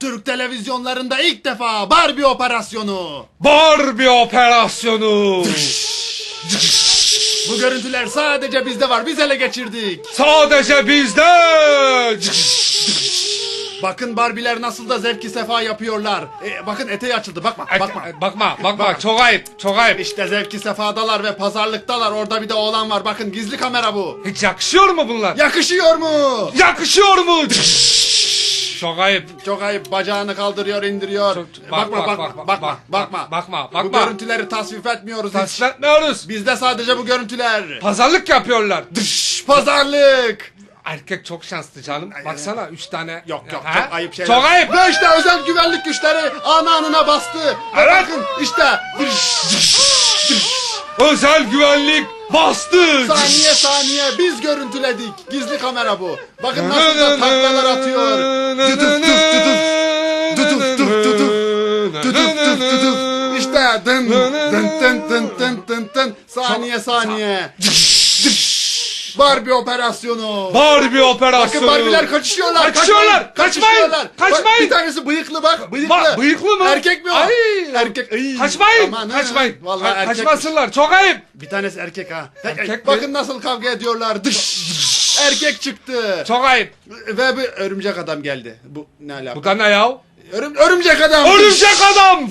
Türk televizyonlarında ilk defa Barbie operasyonu. Barbie operasyonu. Bu görüntüler sadece bizde var. Biz ele geçirdik. Sadece bizde. Bakın Barbiler nasıl da zevki sefa yapıyorlar. E, bakın eteği açıldı. Bakma, bakma. bakma, bakma. Çok ayıp, çok ayıp. İşte zevki sefadalar ve pazarlıktalar. Orada bir de oğlan var. Bakın gizli kamera bu. Hiç yakışıyor mu bunlar? Yakışıyor mu? Yakışıyor mu? Çok ayıp. Çok ayıp. Bacağını kaldırıyor, indiriyor. Çok- bakma, bak, bakma, bak, bak, bakma, bak, bakma. bakma, Bu bakma. görüntüleri tasvip etmiyoruz hiç. Tasvip etmiyoruz. Bizde sadece bu görüntüler. Pazarlık yapıyorlar. Şş, Pazarlık. Erkek çok şanslı canım. Baksana üç tane. Yok yok Ha? çok ayıp şeyler. Çok ayıp. Ve işte özel güvenlik güçleri ananına bastı. Ve Evet. bakın işte Özel güvenlik bastı. saniye saniye biz görüntüledik. Gizli kamera bu. Bakın nasıl da taklalar atıyor. İşte dın dın dın dın dın dın dın. Saniye saniye. Barbie operasyonu. Barbie operasyonu. Bakın Barbiler kaçışıyorlar. Kaçışıyorlar. Kaçmayın. Kaçmayın. Bak, Kaçmayın. bir tanesi bıyıklı bak. Bıyıklı. Ba- bıyıklı mı? Erkek mi o? Ay. Erkek. Ay. Kaçmayın. Aman ha. Kaçmayın. Vallahi Ka- erkek. Kaçmasınlar. Çok ayıp. Bir tanesi erkek ha. Erkek mi? Bakın nasıl kavga ediyorlar. Dış. erkek çıktı. Çok ayıp. Ve bir örümcek adam geldi. Bu ne alaka? Bu da ne ya? Örüm, örümcek adam. Örümcek adam.